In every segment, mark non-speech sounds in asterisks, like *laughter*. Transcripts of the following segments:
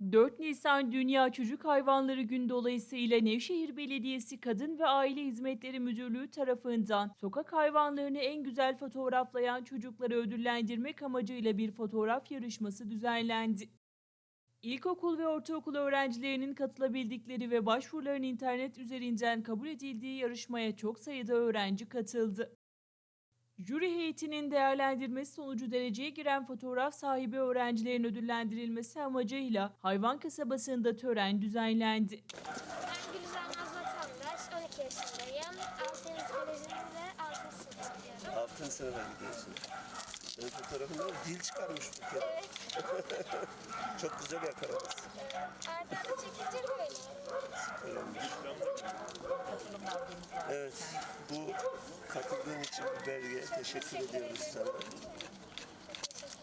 4 Nisan Dünya Çocuk Hayvanları Günü dolayısıyla Nevşehir Belediyesi Kadın ve Aile Hizmetleri Müdürlüğü tarafından sokak hayvanlarını en güzel fotoğraflayan çocukları ödüllendirmek amacıyla bir fotoğraf yarışması düzenlendi. İlkokul ve ortaokul öğrencilerinin katılabildikleri ve başvuruların internet üzerinden kabul edildiği yarışmaya çok sayıda öğrenci katıldı. Jüri heyetinin değerlendirmesi sonucu dereceye giren fotoğraf sahibi öğrencilerin ödüllendirilmesi amacıyla hayvan kasabasında tören düzenlendi. Ben Gülizar Naz Vatandaş, 12 yaşındayım. Koleji'nde 6. sınıf okuyorum. Altın sınıfa gidiyorsun. Senin fotoğrafında dil çıkarmış bu kere. Evet, *laughs* Çok güzel yakalamışsın. arda arda çekilecek böyle. Evet, bu katıldığın için bir belge. Teşekkür ediyoruz sana.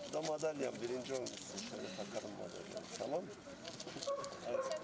Bu da madalyan, birinci olmuşsun. Şöyle takalım madalyanı, tamam mı? Evet.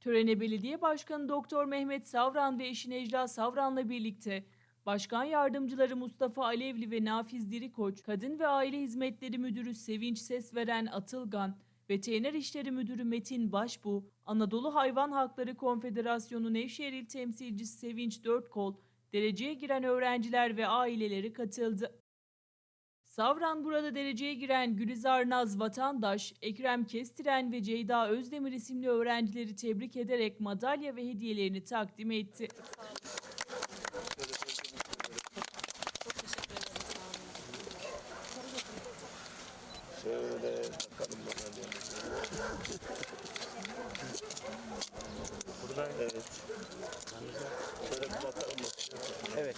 Törene Belediye Başkanı Doktor Mehmet Savran ve eşi Necla Savran'la birlikte Başkan Yardımcıları Mustafa Alevli ve Nafiz Dirikoç, Kadın ve Aile Hizmetleri Müdürü Sevinç Sesveren Atılgan, Veteriner İşleri Müdürü Metin Başbu, Anadolu Hayvan Hakları Konfederasyonu Nevşehir İl Temsilcisi Sevinç Dörtkol, dereceye giren öğrenciler ve aileleri katıldı. Savran burada dereceye giren Gülizar Naz Vatandaş, Ekrem Kestiren ve Ceyda Özdemir isimli öğrencileri tebrik ederek madalya ve hediyelerini takdim etti. Şöyle takalım madalyanı. Burada evet. Evet.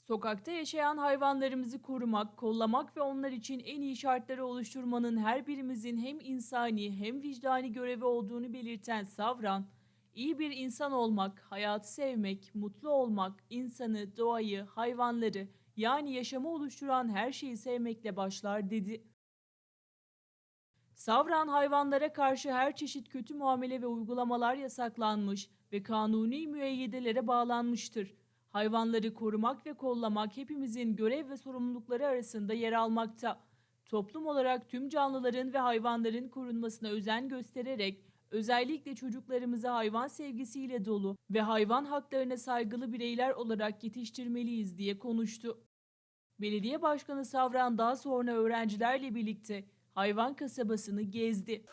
Sokakta yaşayan hayvanlarımızı korumak, kollamak ve onlar için en iyi şartları oluşturmanın her birimizin hem insani hem vicdani görevi olduğunu belirten Savran, iyi bir insan olmak, hayatı sevmek, mutlu olmak, insanı, doğayı, hayvanları yani yaşamı oluşturan her şeyi sevmekle başlar dedi. Savran hayvanlara karşı her çeşit kötü muamele ve uygulamalar yasaklanmış ve kanuni müeyyidelere bağlanmıştır. Hayvanları korumak ve kollamak hepimizin görev ve sorumlulukları arasında yer almakta. Toplum olarak tüm canlıların ve hayvanların korunmasına özen göstererek özellikle çocuklarımızı hayvan sevgisiyle dolu ve hayvan haklarına saygılı bireyler olarak yetiştirmeliyiz diye konuştu. Belediye Başkanı Savran daha sonra öğrencilerle birlikte hayvan kasabasını gezdi.